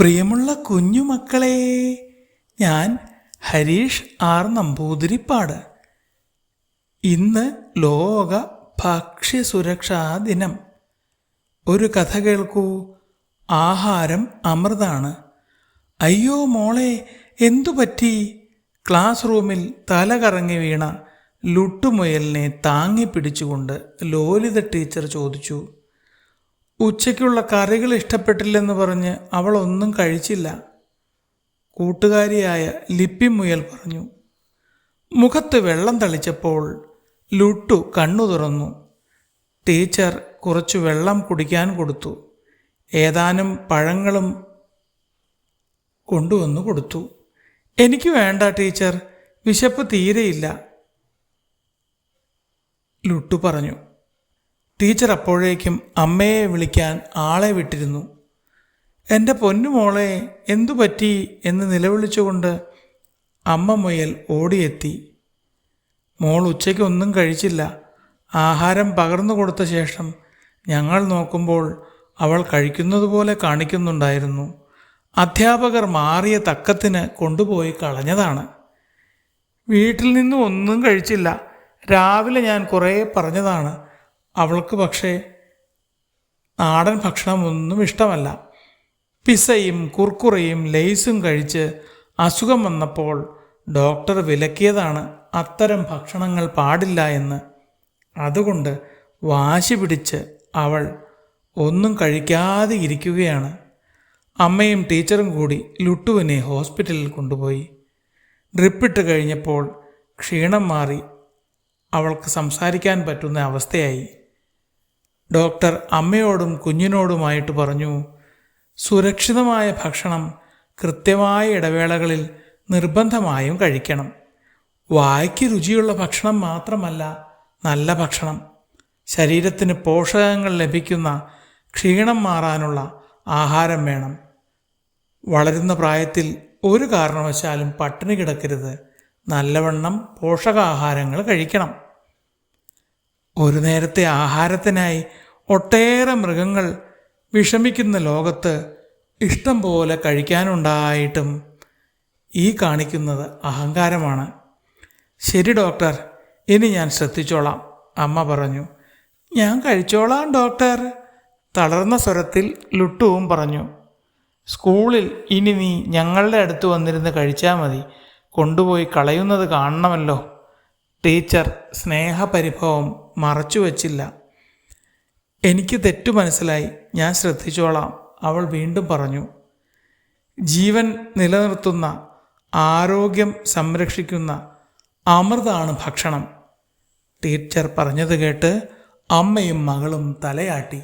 പ്രിയമുള്ള കുഞ്ഞുമക്കളെ ഞാൻ ഹരീഷ് ആർ നമ്പൂതിരിപ്പാട്. ഇന്ന് ലോക ഭക്ഷ്യസുരക്ഷാ ദിനം. ഒരു കഥ കേൾക്കൂ. ആഹാരം അമൃതാണ്. അയ്യോ മോളെ എന്തു പറ്റി ക്ലാസ് റൂമിൽ തല കറങ്ങി വീണ ലുട്ടുമുയലിനെ താങ്ങി പിടിച്ചുകൊണ്ട് ലോലിത ടീച്ചർ ചോദിച്ചു ഉച്ചയ്ക്കുള്ള കറികൾ ഇഷ്ടപ്പെട്ടില്ലെന്ന് പറഞ്ഞ് അവൾ ഒന്നും കഴിച്ചില്ല. കൂട്ടുകാരിയായ ലിപ്പി മുയൽ പറഞ്ഞു മുഖത്ത് വെള്ളം തളിച്ചപ്പോൾ ലുട്ടു കണ്ണു തുറന്നു. ടീച്ചർ കുറച്ച് വെള്ളം കുടിക്കാൻ കൊടുത്തു. ഏതാനും പഴങ്ങളും കൊണ്ടുവന്നു കൊടുത്തു. എനിക്ക് വേണ്ട ടീച്ചർ. വിശപ്പ് തീരെയില്ല ലുട്ടു പറഞ്ഞു. ടീച്ചർ അപ്പോഴേക്കും അമ്മയെ വിളിക്കാൻ ആളെ വിട്ടിരുന്നു. എന്റെ പൊന്നുമോളെ എന്തു പറ്റി? എന്ന് നിലവിളിച്ചുകൊണ്ട് അമ്മ മുയൽ ഓടിയെത്തി. മോൾ ഉച്ചയ്ക്ക് ഒന്നും കഴിച്ചില്ല. ആഹാരം പകർന്നു കൊടുത്ത ശേഷം ഞങ്ങൾ നോക്കുമ്പോൾ അവൾ കഴിക്കുന്നതുപോലെ കാണിക്കുന്നുണ്ടായിരുന്നു. അധ്യാപകർ മാറിയ തക്കത്തിന് കൊണ്ടുപോയി കളഞ്ഞതാണ്. വീട്ടിൽ നിന്നും ഒന്നും കഴിച്ചില്ല. രാവിലെ ഞാൻ കുറേ പറഞ്ഞതാണ്. അവൾക്ക് പക്ഷേ നാടൻ ഭക്ഷണം ഒന്നും ഇഷ്ടമല്ല. പിസയും കുർക്കുറയും ലെയ്സും കഴിച്ച് അസുഖം വന്നപ്പോൾ ഡോക്ടർ വിലക്കിയതാണ് അത്തരം ഭക്ഷണങ്ങൾ പാടില്ല എന്ന്. അതുകൊണ്ട് വാശി പിടിച്ച് അവൾ ഒന്നും കഴിക്കാതെ ഇരിക്കുകയാണ്. അമ്മയും ടീച്ചറും കൂടി ലുട്ടുവിനെ ഹോസ്പിറ്റലിൽ കൊണ്ടുപോയി. ഡ്രിപ്പിട്ട് കഴിഞ്ഞപ്പോൾ ക്ഷീണം മാറി അവൾക്ക് സംസാരിക്കാൻ പറ്റുന്ന അവസ്ഥയായി. ഡോക്ടർ അമ്മയോടും കുഞ്ഞിനോടുമായിട്ട് പറഞ്ഞു സുരക്ഷിതമായ ഭക്ഷണം കൃത്യമായ ഇടവേളകളിൽ നിർബന്ധമായും കഴിക്കണം. വായ്ക്ക് രുചിയുള്ള ഭക്ഷണം മാത്രമല്ല നല്ല ഭക്ഷണം. ശരീരത്തിന് പോഷകങ്ങൾ ലഭിക്കുന്ന ക്ഷീണം മാറാനുള്ള ആഹാരം വേണം. വളരുന്ന പ്രായത്തിൽ ഒരു കാരണവശാലും പട്ടിണി കിടക്കരുത്. നല്ലവണ്ണം പോഷകാഹാരങ്ങൾ കഴിക്കണം. ഒരു നേരത്തെ ആഹാരത്തിനായി ഒട്ടേറെ മൃഗങ്ങൾ വിഷമിക്കുന്ന ലോകത്ത് ഇഷ്ടം പോലെ കഴിക്കാനുണ്ടായിട്ടും ഈ കാണിക്കുന്നത് അഹങ്കാരമാണ്. ശരി ഡോക്ടർ. ഇനി ഞാൻ ശ്രദ്ധിച്ചോളാം. അമ്മ പറഞ്ഞു ഞാൻ കഴിച്ചോളാം ഡോക്ടർ. തളർന്ന സ്വരത്തിൽ ലുട്ടുവും പറഞ്ഞു സ്കൂളിൽ ഇനി നീ ഞങ്ങളുടെ അടുത്ത് വന്നിരുന്ന് കഴിച്ചാൽ മതി. കൊണ്ടുപോയി കളയുന്നത് കാണണമല്ലോ. ടീച്ചർ സ്നേഹപരിഭവം മറച്ചു വച്ചില്ല എനിക്ക് തെറ്റു മനസ്സിലായി. ഞാൻ ശ്രദ്ധിച്ചോളാം. അവൾ വീണ്ടും പറഞ്ഞു ജീവൻ നിലനിർത്തുന്ന ആരോഗ്യം സംരക്ഷിക്കുന്ന അമൃതാണ് ഭക്ഷണം. ടീച്ചർ പറഞ്ഞത് കേട്ട് അമ്മയും മകളും തലയാട്ടി.